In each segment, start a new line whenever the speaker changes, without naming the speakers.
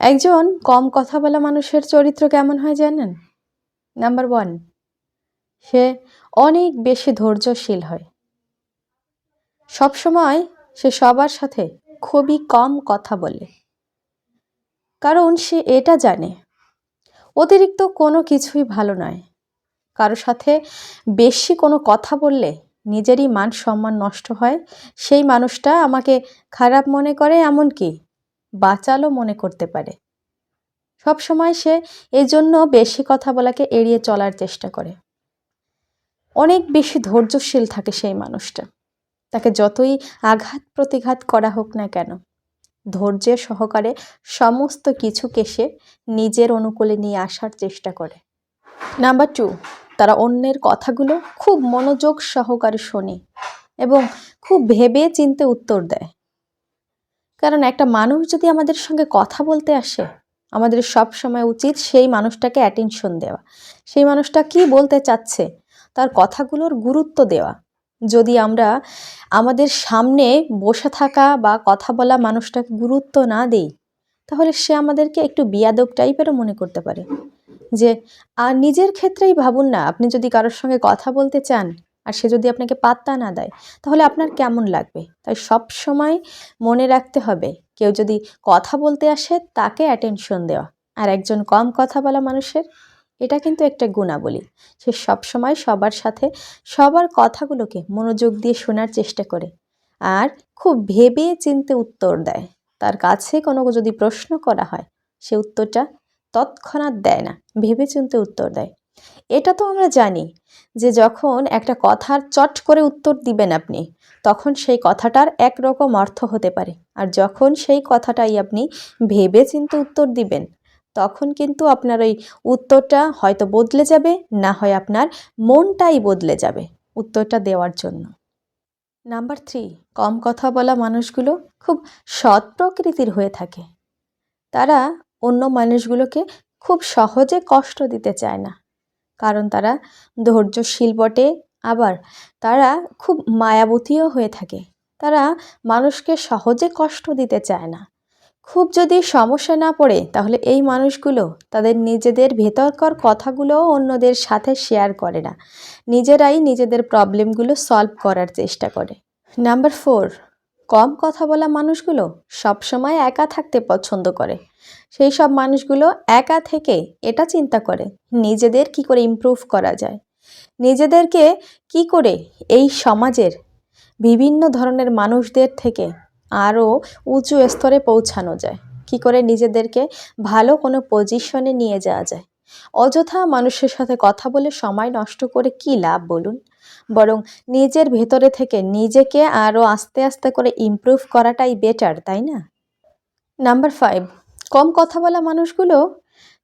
একজন কম কথা বলা মানুষের চরিত্র কেমন হয় জানেন? নাম্বার ওয়ান সে অনেক বেশি ধৈর্যশীল হয়। সবসময় সে সবার সাথে খুবই কম কথা বলে। কারণ সে এটা জানে, অতিরিক্ত কোনো কিছুই ভালো নয়। কারও সাথে বেশি কোনো কথা বললে নিজেরই মান সম্মান নষ্ট হয়। সেই মানুষটা আমাকে খারাপ মনে করে, এমনকি বাঁচালো মনে করতে পারে। সব সময় সে এই জন্য বেশি কথা বলাকে এড়িয়ে চলার চেষ্টা করে। অনেক বেশি ধৈর্যশীল থাকে সেই মানুষটা। তাকে যতই আঘাত প্রতিঘাত করা হোক না কেন, ধৈর্যের সহকারে সমস্ত কিছুকে সে নিজের অনুকূলে নিয়ে আসার চেষ্টা করে। নাম্বার টু, তারা অন্যের কথাগুলো খুব মনোযোগ সহকারে শোনে এবং খুব ভেবে চিনতে উত্তর দেয়। কারণ একটা মানুষ যদি আমাদের সঙ্গে কথা বলতে আসে, আমাদের সব সময় উচিত সেই মানুষটাকে অ্যাটেনশন দেওয়া। সেই মানুষটা কি বলতে চাচ্ছে, তার কথাগুলোর গুরুত্ব দেওয়া। যদি আমরা আমাদের সামনে বসে থাকা বা কথা বলা মানুষটাকে গুরুত্ব না দেই, তাহলে সে আমাদেরকে একটু বিয়াদব টাইপেরও মনে করতে পারে। যে, আর নিজের ক্ষেত্রেই ভাবুন না, আপনি যদি কারোর সঙ্গে কথা বলতে চান আর সে যদি আপনাকে পাত্তা না দেয়, তাহলে আপনার কেমন লাগবে? তাই সব সময় মনে রাখতে হবে, কেউ যদি কথা বলতে আসে, তাকে অ্যাটেনশন দেওয়া। আর একজন কম কথা বলা মানুষের, এটা কিন্তু একটা গুণাবলী। সে সবসময় সবার সাথে সবার কথাগুলোকে মনোযোগ দিয়ে শোনার চেষ্টা করে। আর খুব ভেবে চিনতে উত্তর দেয়। তার কাছে কোনো যদি প্রশ্ন করা হয়, সে উত্তরটা তৎক্ষণাৎ দেয় না, ভেবে চিনতে উত্তর দেয়। এটা তো আমরা জানি যে যখন একটা কথার চট করে উত্তর দিবেন আপনি, তখন সেই কথাটার একরকম অর্থ হতে পারে। আর যখন সেই কথাটাই আপনি ভেবে চিনতে উত্তর দিবেন, তখন কিন্তু আপনার ওই উত্তরটা হয়তো বদলে যাবে, না হয় আপনার মনটাই বদলে যাবে উত্তরটা দেওয়ার জন্য। নাম্বার থ্রি, কম কথা বলা মানুষগুলো খুব সৎ প্রকৃতির হয়ে থাকে। তারা অন্য মানুষগুলোকে খুব সহজে কষ্ট দিতে চায় না। কারণ তারা ধৈর্যশীল বটে। আবার তারা খুব মায়াবতীও হয়ে থাকে। তারা মানুষকে সহজে কষ্ট দিতে চায় না। খুব যদি সমস্যা না পড়ে, তাহলে এই মানুষগুলো তাদের নিজেদের ভেতরকার কথাগুলোও অন্যদের সাথে শেয়ার করে না। নিজেরাই নিজেদের প্রবলেমগুলো সলভ করার চেষ্টা করে। নাম্বার ফোর কম কথা বলা মানুষগুলো সবসময় একা থাকতে পছন্দ করে। সেই সব মানুষগুলো একা থেকে এটা চিন্তা করে, নিজেদের কি করে ইমপ্রুভ করা যায়? নিজেদেরকে কি করে এই সমাজের বিভিন্ন ধরনের মানুষদের থেকে আরও উঁচু স্তরে পৌঁছানো যায়? কি করে নিজেদেরকে ভালো কোনো পজিশনে নিয়ে যাওয়া যায়? অযথা মানুষের সাথে কথা বলে সময় নষ্ট করে কি লাভ বলুন? বরং নিজের ভেতরে থেকে নিজেকে আরও আস্তে আস্তে করে ইমপ্রুভ করাটাই বেটার তাই না? নাম্বার ফাইভ কম কথা বলা মানুষগুলো,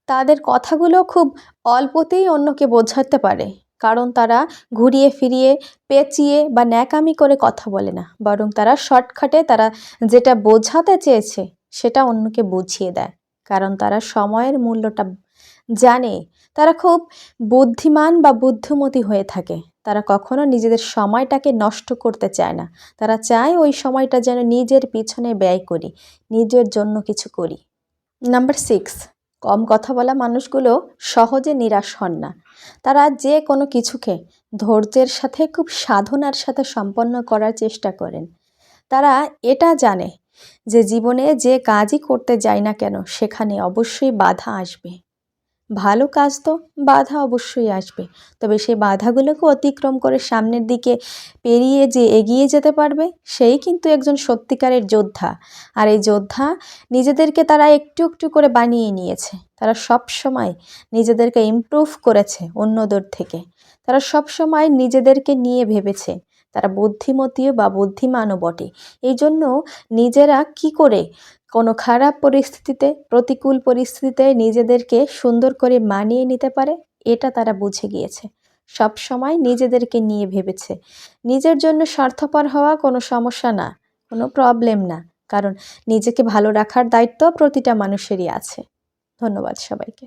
তাদের কথাগুলো খুব অল্পতেই অন্যকে বোঝাতে পারে। কারণ তারা ঘুরিয়ে ফিরিয়ে, পেঁচিয়ে বা ন্যাকামি করে কথা বলে না। বরং তারা শর্টকাটে তারা যেটা বোঝাতে চেয়েছে, সেটা অন্যকে বুঝিয়ে দেয়। কারণ তারা সময়ের মূল্যটা জানে, তারা খুব বুদ্ধিমান বা বুদ্ধিমতী হয়ে থাকে। তারা কখনো নিজেদের সময়টাকে নষ্ট করতে চায় না। তারা চায় ওই সময়টা যেন নিজের পিছনে ব্যয় করি, নিজের জন্য কিছু করি। নাম্বার সিক্স, কম কথা বলা মানুষগুলো সহজে নিরাশ হন না। তারা যে কোনো কিছুকে ধৈর্যের সাথে, খুব সাধনার সাথে সম্পন্ন করার চেষ্টা করেন। তারা এটা জানে যে জীবনে যে কাজই করতে যায় না কেন, সেখানে অবশ্যই বাধা আসবে। ভালো কাজ তো বাধা অবশ্যই আসবে। তবে সেই বাধাগুলোকে অতিক্রম করে সামনের দিকে পেরিয়ে যে এগিয়ে যেতে পারবে, সেই কিন্তু একজন সত্যিকারের যোদ্ধা। আর এই যোদ্ধা নিজেদেরকে তারা একটু একটু করে বানিয়ে নিয়েছে। তারা সব সময় নিজেদেরকে ইমপ্রুভ করেছে অন্যদের থেকে। তারা সব সময় নিজেদেরকে নিয়ে ভেবেছে, তারা বুদ্ধিমতীও বা বুদ্ধিমানও বটে। এই জন্য নিজেরা কি করে কোনো খারাপ পরিস্থিতিতে, প্রতিকূল পরিস্থিতিতে নিজেদেরকে সুন্দর করে মানিয়ে নিতে পারে, এটা তারা বুঝে গিয়েছে। সব সময় নিজেদেরকে নিয়ে ভেবেছে। নিজের জন্য স্বার্থপর হওয়া কোনো সমস্যা না, কোনো প্রবলেম না, কারণ নিজেকে ভালো রাখার দায়িত্ব প্রতিটা মানুষেরই আছে। ধন্যবাদ সবাইকে।